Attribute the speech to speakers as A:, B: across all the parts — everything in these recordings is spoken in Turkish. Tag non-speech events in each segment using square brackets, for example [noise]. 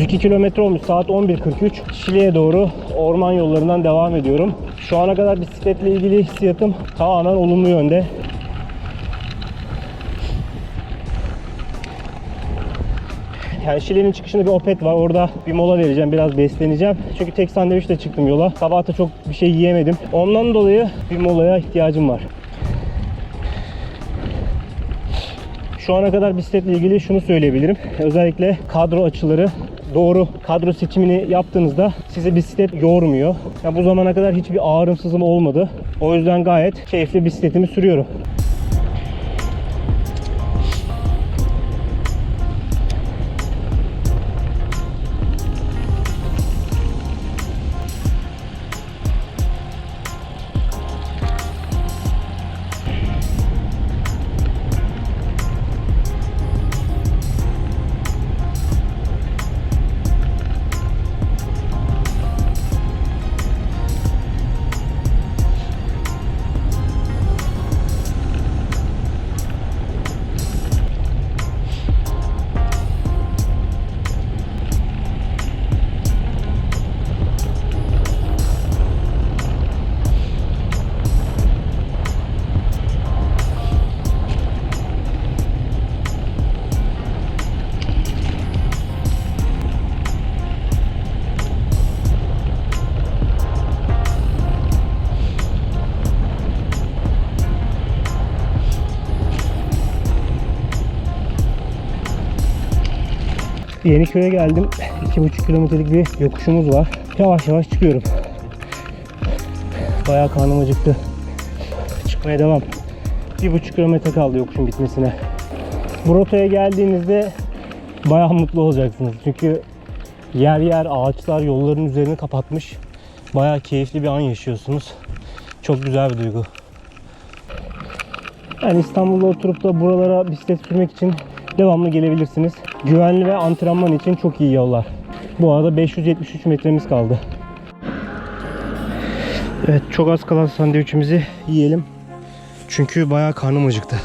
A: 102 kilometre olmuş saat 11.43. Şile'ye doğru orman yollarından devam ediyorum. Şu ana kadar bisikletle ilgili hissiyatım tamamen olumlu yönde. Yani Şile'nin çıkışında bir Opet var. Orada bir mola vereceğim. Biraz besleneceğim. Çünkü tek sandviçle çıktım yola. Sabah da çok bir şey yiyemedim. Ondan dolayı bir molaya ihtiyacım var. Şu ana kadar bisikletle ilgili şunu söyleyebilirim. Özellikle kadro açıları doğru kadro seçimini yaptığınızda size bisiklet yormuyor. Yani bu zamana kadar hiçbir ağrımsızım olmadı. O yüzden gayet keyifli bisikletimi sürüyorum. Yeniköy'e geldim. 2,5 kilometrelik bir yokuşumuz var. Yavaş yavaş çıkıyorum. Bayağı karnım acıktı. Çıkmaya devam. 1,5 kilometre kaldı yokuşun bitmesine. Bu rotaya geldiğinizde bayağı mutlu olacaksınız. Çünkü yer yer ağaçlar yolların üzerini kapatmış. Bayağı keyifli bir an yaşıyorsunuz. Çok güzel bir duygu. Yani İstanbul'da oturup da buralara bisiklet sürmek için devamlı gelebilirsiniz. Güvenli ve antrenman için çok iyi yollar. Bu arada 573 metremiz kaldı. Evet çok az kalan sandviçimizi yiyelim. Çünkü bayağı karnım acıktı.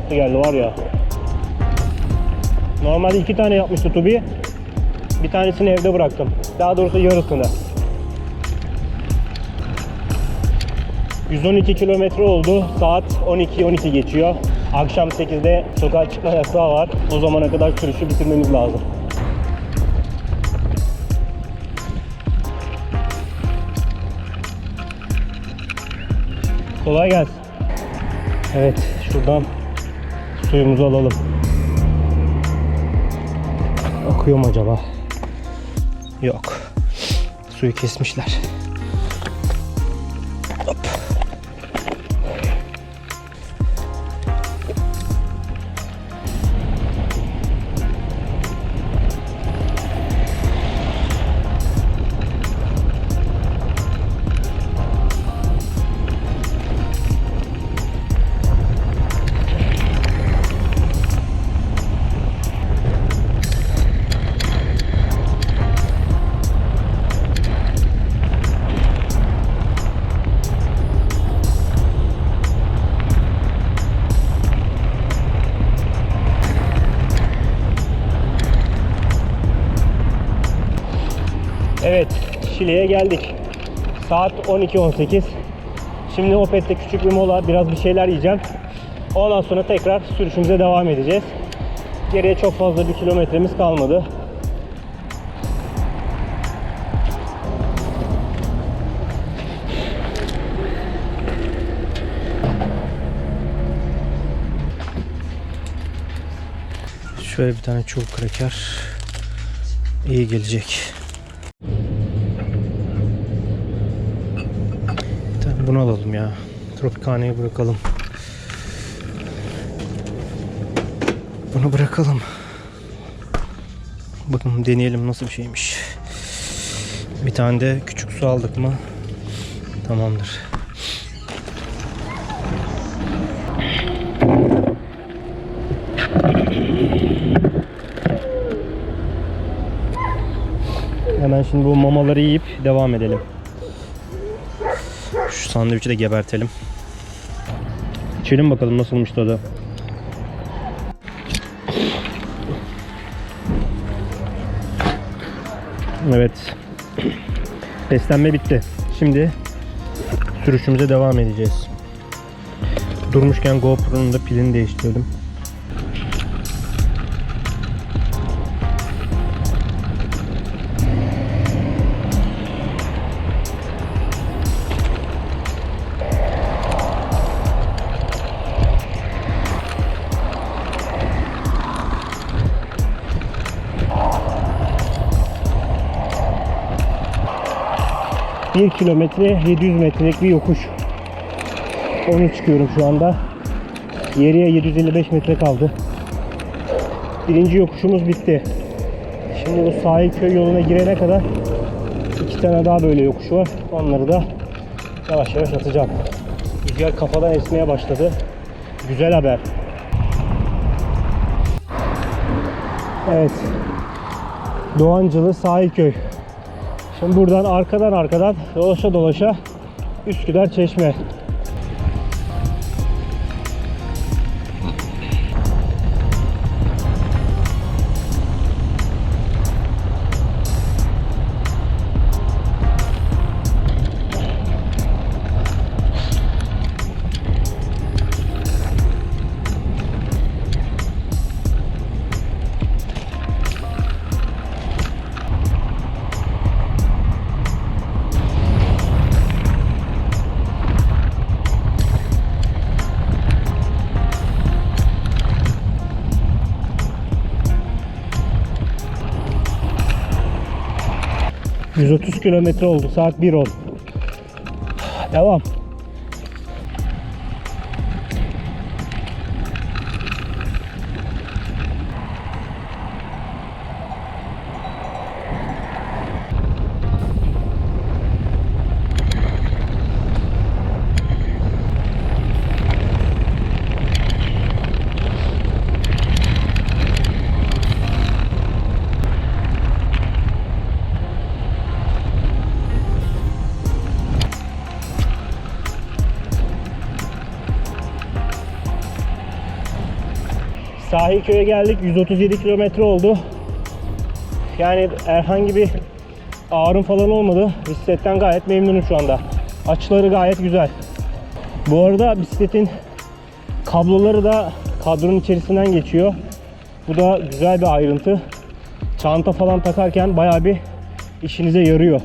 A: Tatlı geldi var ya. Normalde iki tane yapmıştı Tubi. Bir tanesini evde bıraktım. Daha doğrusu yarısını. 112 kilometre oldu. Saat 12-12 geçiyor. Akşam 8'de sokağa çıkma yasağı var. O zamana kadar sürüşü bitirmemiz lazım. Kolay gelsin. Evet, şuradan suyumuzu alalım. Akıyor mu acaba? Yok. Suyu kesmişler. Şile'ye geldik. Saat 12.18. Şimdi Opet'te küçük bir mola, biraz bir şeyler yiyeceğim. Ondan sonra tekrar sürüşümüze devam edeceğiz. Geriye çok fazla bir kilometremiz kalmadı. Şöyle bir tane çubuk kraker iyi gelecek. Bunu alalım ya. Tropikane'yi bırakalım. Bunu bırakalım. Bakın deneyelim nasıl bir şeymiş. Bir tane de küçük su aldık mı tamamdır. Hemen şimdi bu mamaları yiyip devam edelim. Sandviçi de gebertelim. İçelim bakalım nasılmış tadı. Evet. Beslenme bitti. Şimdi sürüşümüze devam edeceğiz. Durmuşken GoPro'nun da pilini değiştirdim. Bir kilometre 700 metrelik bir yokuş. Onu çıkıyorum şu anda. Geriye 755 metre kaldı. Birinci yokuşumuz bitti. Şimdi bu sahil köy yoluna girene kadar iki tane daha böyle yokuş var. Onları da yavaş yavaş atacağım. Rüzgar kafadan esmeye başladı. Güzel haber. Evet. Doğancılı sahil köy. Şimdi buradan arkadan arkadan dolaşa dolaşa Üsküdar Çeşme. ...130 kilometre oldu. Saat 1.10. Devam. Sahil köye geldik. 137 kilometre oldu. Yani herhangi bir ağrım falan olmadı. Bisikletten gayet memnunum şu anda. Açıları gayet güzel. Bu arada bisikletin kabloları da kadronun içerisinden geçiyor. Bu da güzel bir ayrıntı. Çanta falan takarken bayağı bir işinize yarıyor.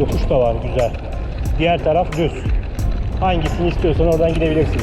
A: Yokuş da var güzel. Diğer taraf düz. Hangisini istiyorsan oradan gidebilirsin.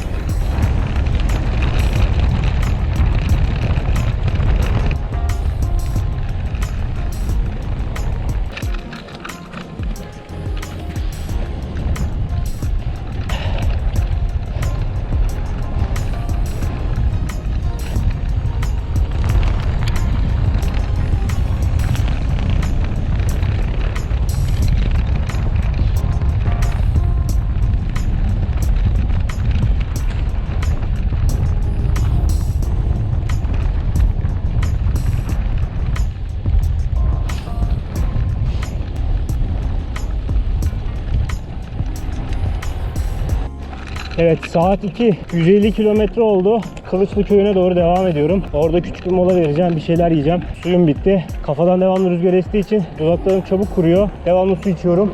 A: Evet saat 2. 150 kilometre oldu. Kılıçlı köyüne doğru devam ediyorum. Orada küçük bir mola vereceğim. Bir şeyler yiyeceğim. Suyum bitti. Kafadan devamlı rüzgar estiği için dudaklarım çabuk kuruyor. Devamlı su içiyorum.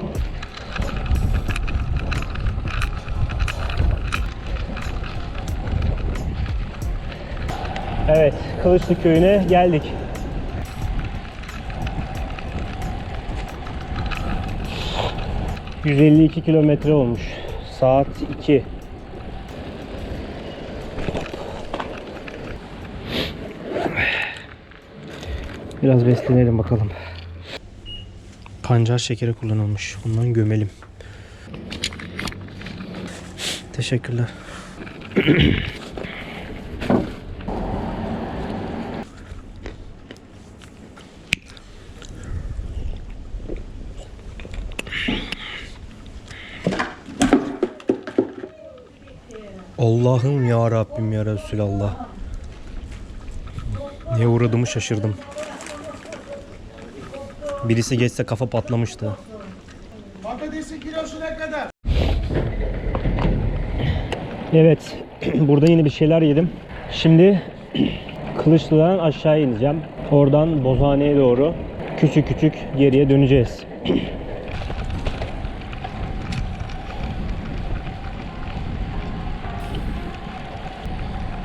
A: Evet, Kılıçlı Köyü'ne geldik. ...152 kilometre olmuş. Saat 2. Biraz beslenelim bakalım. Pancar şekeri kullanılmış. Bundan gömelim. Teşekkürler. Allah'ım ya Rabbim ya Resulallah. Neye uğradığımı şaşırdım. Birisi geçse kafa patlamıştı.
B: Patatesin kilosu ne kadar?
A: Evet, [clears throat] burada yine bir şeyler yedim. Şimdi [clears throat] Kılıçlı'dan aşağı ineceğim. Oradan Bozhane'ye doğru küçük küçük geriye döneceğiz. [clears throat]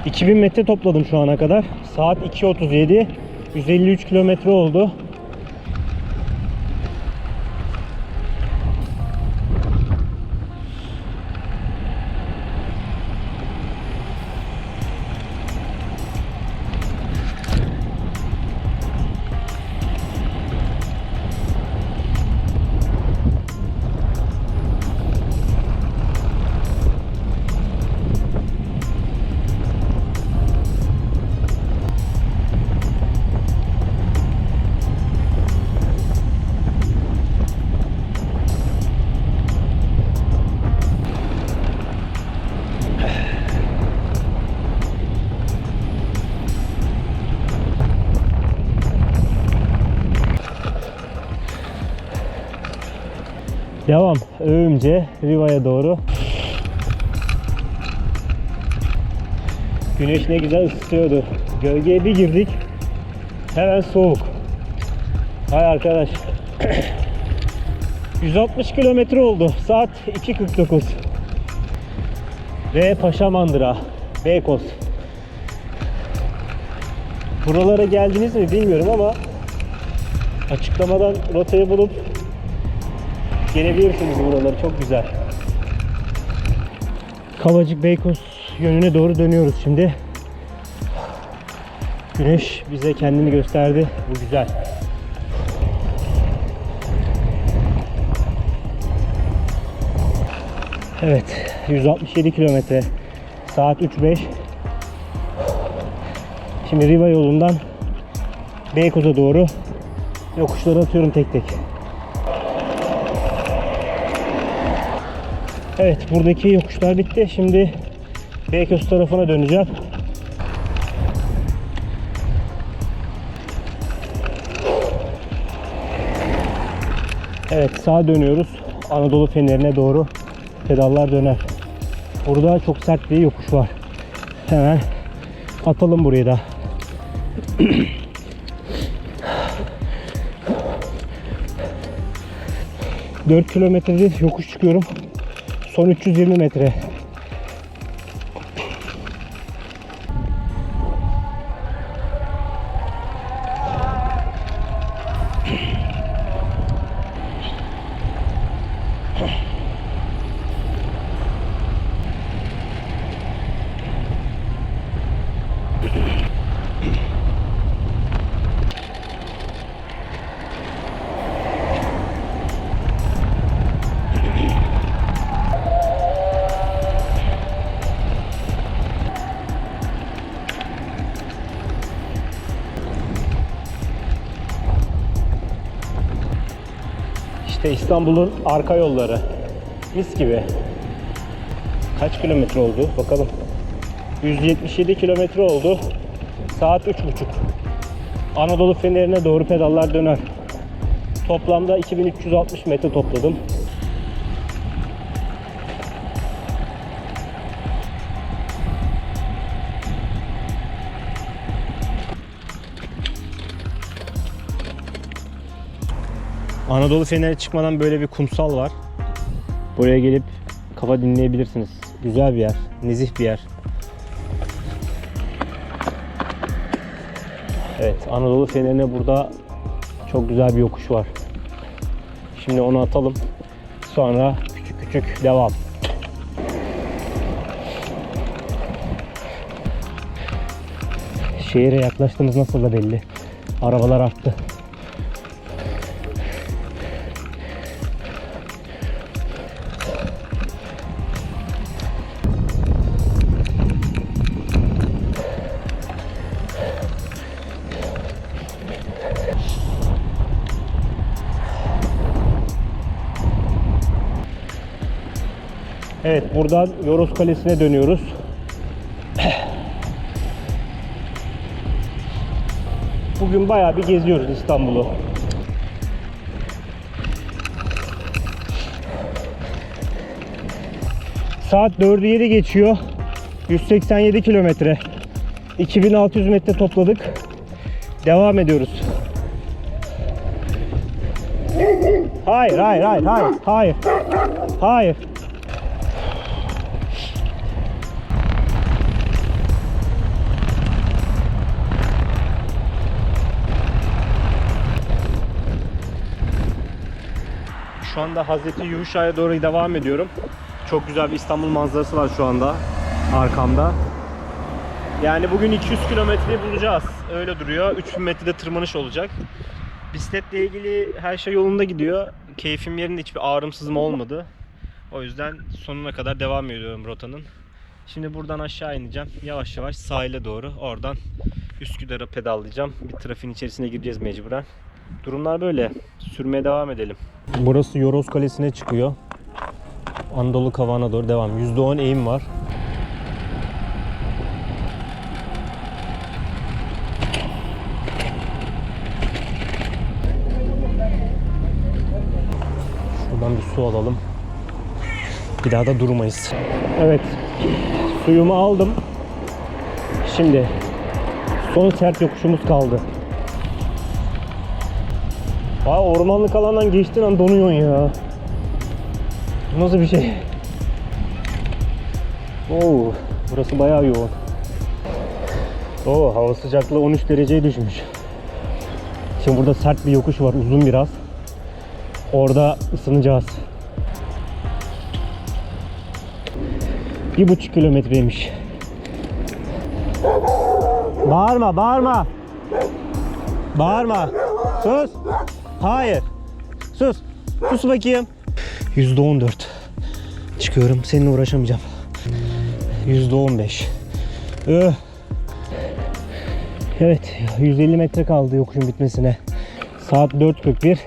A: ...2000 metre topladım şu ana kadar. Saat 2.37. 153 kilometre oldu. Devam. Öğümce Riva'ya doğru. Güneş ne güzel ısıtıyordu. Gölgeye bir girdik. Hemen soğuk. Hay arkadaş. [clears throat] 160 kilometre oldu. Saat 2.49. Ve Paşamandıra. Beykoz. Buralara geldiniz mi bilmiyorum ama açıklamadan rotayı bulup Gelebilirsiniz buraları çok güzel. Kavacık Beykoz yönüne doğru dönüyoruz şimdi. Güneş bize kendini gösterdi. Bu güzel. Evet, 167 kilometre. Saat 3.05. Şimdi Riva yolundan Beykoz'a doğru yokuşları atıyorum tek tek. Evet buradaki yokuşlar bitti. Şimdi Beyköz tarafına döneceğim. Evet sağa dönüyoruz. Anadolu Feneri'ne doğru pedallar döner. Burada çok sert bir yokuş var. Hemen atalım burayı da. [clears throat] Dört kilometredir yokuş çıkıyorum. Son 320 metre. İşte İstanbul'un arka yolları. Mis gibi. Kaç kilometre oldu? Bakalım. 177 kilometre oldu. Saat 3.30. Anadolu Feneri'ne doğru pedallar döner. Toplamda 2360 metre topladım. Anadolu Feneri çıkmadan böyle bir kumsal var. Buraya gelip kafa dinleyebilirsiniz. Güzel bir yer, nezih bir yer. Evet, Anadolu Feneri'ne burada çok güzel bir yokuş var. Şimdi onu atalım. Sonra küçük küçük devam. Şehire yaklaştığımız nasıl da belli. Arabalar arttı. Evet buradan Yoros Kalesi'ne dönüyoruz. Bugün bayağı bir geziyoruz İstanbul'u. Saat 4'ü 7 geçiyor. 187 kilometre. 2600 metre topladık. Devam ediyoruz. Hayır, hayır, hayır, hayır, hayır. Hayır. Şu anda Hazreti Yuşa'ya doğru devam ediyorum. Çok güzel bir İstanbul manzarası var şu anda arkamda. Yani bugün 200 kilometreyi bulacağız. Öyle duruyor. 3000 metrede tırmanış olacak. Bisikletle ilgili her şey yolunda gidiyor. Keyfim yerinde hiçbir ağrımsızım olmadı. O yüzden sonuna kadar devam ediyorum rotanın. Şimdi buradan aşağı ineceğim. Yavaş yavaş sahile doğru. Oradan Üsküdar'a pedallayacağım. Bir trafiğin içerisine gireceğiz mecburen. Durumlar böyle. Sürmeye devam edelim. Burası Yoros Kalesi'ne çıkıyor. Anadolu Kavağı'na doğru devam. %10 eğim var. Şuradan bir su alalım. Bir daha da durmayız. Evet. Suyumu aldım. Şimdi son sert yokuşumuz kaldı. Aa, ormanlık alandan geçtiğin an donuyorsun ya. Nasıl bir şey? Oo, burası bayağı yoğun. Oo, hava sıcaklığı 13 dereceye düşmüş. Şimdi burada sert bir yokuş var, uzun biraz. Orada ısınacağız. Bir buçuk kilometreymiş. Bağırma, bağırma. Bağırma. Sus. Hayır. Sus. Sus bakayım. Yüzde on dört. Çıkıyorum. Seninle uğraşamayacağım. Yüzde on beş. Öh. Evet. 150 metre kaldı yokuşun bitmesine. Saat 4.41.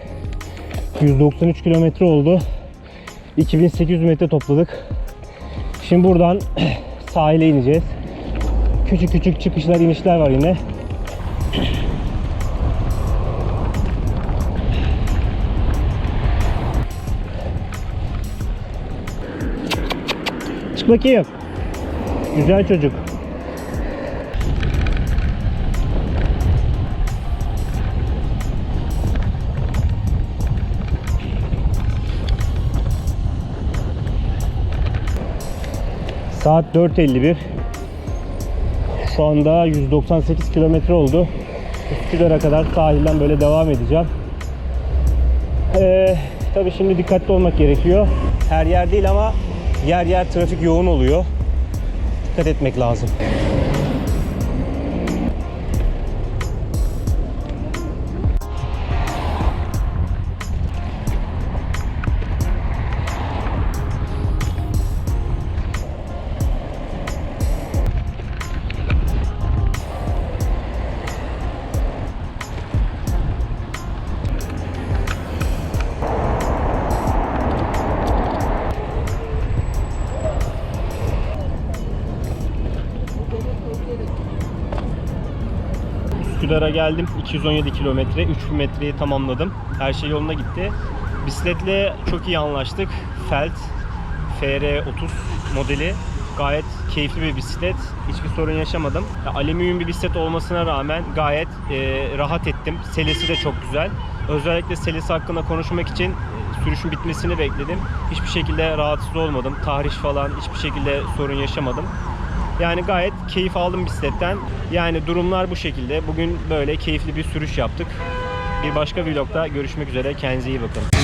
A: 193 kilometre oldu. 2800 metre topladık. Şimdi buradan [clears throat] sahile ineceğiz. Küçük küçük çıkışlar inişler var yine. Bakayım. Güzel çocuk. Saat 4.51. Şu anda 198 kilometre oldu. Üsküdar'a kadar sahilden böyle devam edeceğim. Ee, tabii şimdi dikkatli olmak gerekiyor. Her yer değil ama yer yer trafik yoğun oluyor. Dikkat etmek lazım. Geldim. 217 kilometre. 3000 metreyi tamamladım. Her şey yoluna gitti. Bisikletle çok iyi anlaştık. Felt FR30 modeli. Gayet keyifli bir bisiklet. Hiçbir sorun yaşamadım. Ya, alüminyum bir bisiklet olmasına rağmen gayet e, rahat ettim. Selesi de çok güzel. Özellikle selesi hakkında konuşmak için e, sürüşün bitmesini bekledim. Hiçbir şekilde rahatsız olmadım. Tahriş falan hiçbir şekilde sorun yaşamadım. Yani gayet keyif aldım bisikletten. Yani durumlar bu şekilde. Bugün böyle keyifli bir sürüş yaptık. Bir başka vlogda görüşmek üzere. Kendinize iyi bakın.